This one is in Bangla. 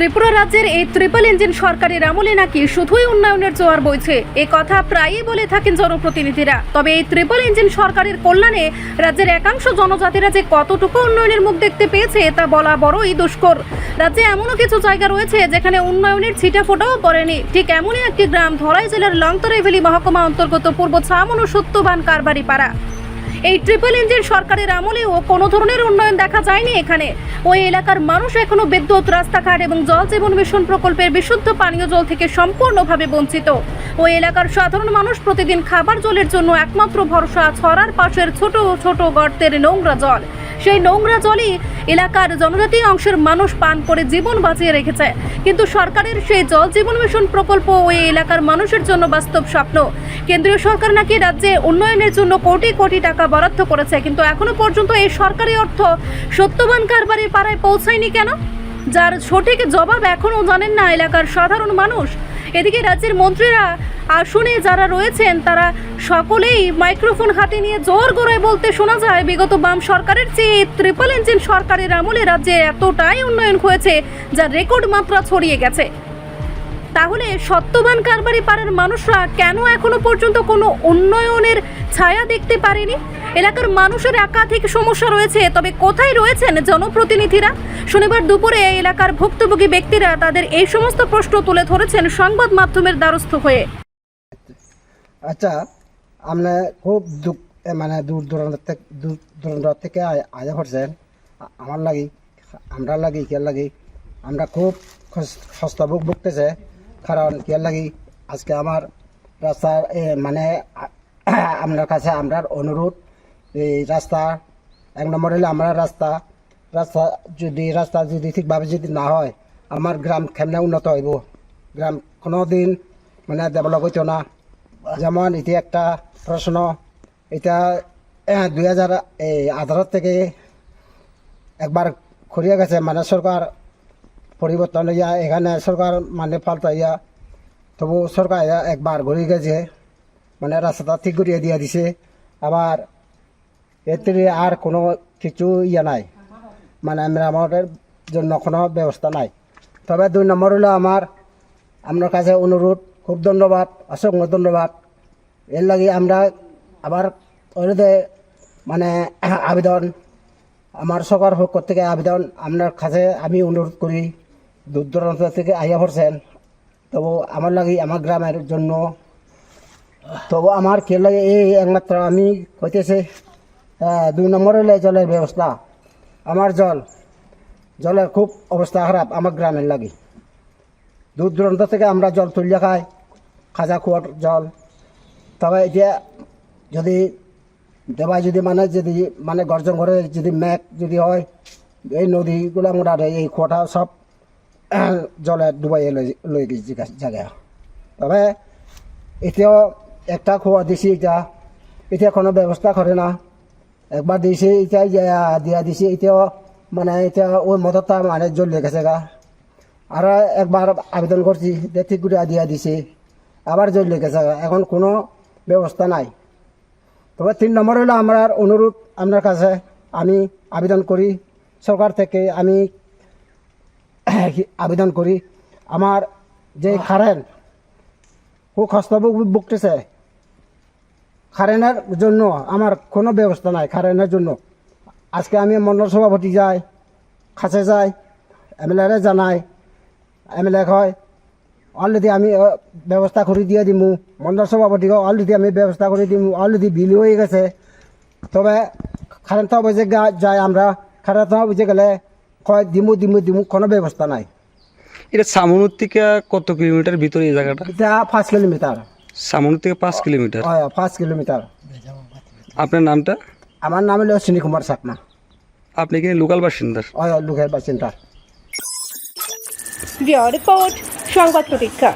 ত্রিপুরা রাজ্যের এই ট্রিপল ইঞ্জিন সরকারের আমলে নাকি শুধুই উন্নয়নের জোয়ার বইছে? এ কথা প্রায়ই বলে থাকেন জনপ্রতিনিধিরা। তবে এই ট্রিপল ইঞ্জিন সরকারের কল্যাণে রাজ্যের একাংশ জনজাতিরা যে কতটুকু উন্নয়নের মুখ দেখতে পেয়েছে, তা বলা বড়ই দুষ্কর। রাজ্যে এমনও কিছু জায়গা রয়েছে যেখানে উন্নয়নের ছিটা ফোটাও পড়েনি। ঠিক এমনই একটি গ্রাম ধলাই জেলার লংতরাইভেলি মহকুমা অন্তর্গত পূর্ব ছামন ও সত্যবান কারবারি পাড়া এই ট্রিপল ইঞ্জিন সরকারের আমলেও কোনো ধরনের উন্নয়ন দেখা যায়নি এখানে। ওই এলাকার মানুষ এখনও বিদ্যুৎ, রাস্তাঘাট এবং জল জীবন মিশন প্রকল্পের বিশুদ্ধ পানীয় জল থেকে সম্পূর্ণভাবে বঞ্চিত। ওই এলাকার সাধারণ মানুষ প্রতিদিন খাবার জলের জন্য একমাত্র ভরসা ছড়ার পাশের ছোট ছোট গর্তের নোংরা জল। সেই নোংরা জলই এলাকার জনজাতি অংশের মানুষ পান করে জীবন বাঁচিয়ে রেখেছে। কিন্তু সরকারের সেই জল জীবন মিশন প্রকল্প ওই এলাকার মানুষের জন্য বাস্তব স্বপ্ন। কেন্দ্রীয় সরকার নাকি রাজ্যে উন্নয়নের জন্য কোটি কোটি টাকা বরাদ্দ করেছে, কিন্তু এখনও পর্যন্ত এই সরকারি অর্থ সত্যবান কারবারির পাড়ায় পৌঁছায়নি কেন? যার সঠিক জবাব এখনও জানেন না এলাকার সাধারণ মানুষ। এদিকে রাজ্যের মন্ত্রীরা আসনে যারা রয়েছেন, তারা সকলেই মাইক্রোফোন হাতে নিয়ে জোর গড়ায় বলতে শোনা যায়, বিগত বাম সরকারের চেয়ে ট্রিপল ইঞ্জিন সরকারের আমলে রাজ্যে এতটাই উন্নয়ন হয়েছে যা রেকর্ড মাত্রা ছড়িয়ে গেছে। তাহলে সত্যবান কারবারি পাড়ার মানুষরা কেন এখনও পর্যন্ত কোনো উন্নয়নের ছায়া দেখতে পারেনি? এলাকার মানুষের একাধিক সমস্যা রয়েছে, তবে কোথায় রয়েছেন জনপ্রতিনিধিরা? শনিবার দুপুরে এলাকার ভুক্তভোগী ব্যক্তিরা তাদের এই সমস্ত প্রশ্ন তুলে ধরেছেন সংবাদ মাধ্যমের দ্বারস্থ হয়ে। আচ্ছা আপনি খুব দুঃখ মানে দূর দূরান্ত থেকে দূর দূরান্ত থেকে আয়- করছেন আমার লাগি, আমরা লাগি কিয়ার লাগি? আমরা খুব সস্তা বুক বুকতেছে কারণ কিয়ার লাগি, আজকে আমার রাস্তার মানে আপনার কাছে আমরা অনুরোধ, এই রাস্তা, এক নম্বর হলে আমরা রাস্তা রাস্তা যদি রাস্তা যদি ঠিকভাবে যদি না হয়, আমার গ্রাম কেমনে উন্নত হইব? গ্রাম কোনো দিন মানে ডেভেলপ হইতো না। যেমন এটি একটা প্রশ্ন, এটা দুই হাজার এই আঠারো থেকে একবার খরিয়া গেছে মানে সরকার পরিবর্তন হইয়া, এখানে সরকার মানে পাল্টাইয়া তবু সরকার একবার ঘুরে গেছে মানে রাস্তাটা ঠিক করিয়ে দিয়ে দিছে। আবার এতে আর কোনো কিছু ইয়ে নাই মানে মেরামতের জন্য কোনো ব্যবস্থা নাই। তবে দুই নম্বর হলো আমার, আপনার কাছে অনুরোধ, খুব ধন্যবাদ, অসংখ্য ধন্যবাদ। এর লাগে আমরা আবার ওইতে মানে আবেদন, আমার সরকার পক্ষ থেকে আবেদন, আপনার কাছে আমি অনুরোধ করি। দূর দূরান্ত থেকে আইয়া পড়ছেন। তবু আমার লাগে, আমার গ্রামের জন্য। তবু আমার কে লাগে এই একমাত্র আমি কইতেছে দুই নম্বর জলের ব্যবস্থা। আমার জল, জলের খুব অবস্থা খারাপ আমার গ্রামের লাগে। দূর দূরান্ত থেকে আমরা জল তুলিয়া খাই, খাজা খোয়ার জল। তবে এতিয়া যদি দেবাই যদি মানে যদি মানে গর্জন করে, যদি মেঘ যদি হয়, এই নদীগুলো মোটা এই কুয়াটা সব জলে ডুবাই লৈ লৈ গেছে জায়গা তবে এতিয়াও একটা কুয়া দিছি এতিয়া। এতিয়া কোনো ব্যবস্থা করে না। একবার দিয়েছে এতিয়া দিয়া দিছে, এতিয়াও মানে এতিয়া ওই মদতটা মানে জ্বলিয়ে গেছে গা। আর একবার আবেদন করছি ঠিক করে দিয়া দিছে। আবার জ্বলিয়ে গেছে। এখন কোনো ব্যবস্থা নাই। তবে তিন নম্বর হলো আমার অনুরোধ আপনার কাছে আমি আবেদন করি সরকার থেকে আমি আবেদন করি। আমার যে কারেন্ট খুব কষ্ট বুক- বুকতেছে। কারেন্টের জন্য আমার কোনো ব্যবস্থা নাই কারেন্টের জন্য। আজকে আমি মন্ডল সভাপতি যাই কাছে যাই এমএলএরে জানাই, এমএলএ হয় অলরেডি আমি ব্যবস্থা করে দিয়ে দিমু। মন্ডল সভাপতিকে অলরেডি আমি ব্যবস্থা করে দিমু, অলরেডি বিল হয়ে গেছে। তবে কারেন্ট বুঝে যাই আমরা কারেন্ট বুঝে গেলে কয় দিমু দিমু দিমু কোনো ব্যবস্থা নাই। এটা সামনুর থেকে কত কিলোমিটার ভিতরে এই জায়গাটা? এটা পাঁচ কিলোমিটার। সামনুর থেকে পাঁচ কিলোমিটার? হয় পাঁচ কিলোমিটার। আপনার নামটা? আমার নাম হলো অশ্বিনী কুমার সাকমা। আপনি কি লোকাল বাসিন্দার হ্যাঁ লোকাল বাসিন্দা। রিপোর্ট সংবাদ প্রতীক্ষা।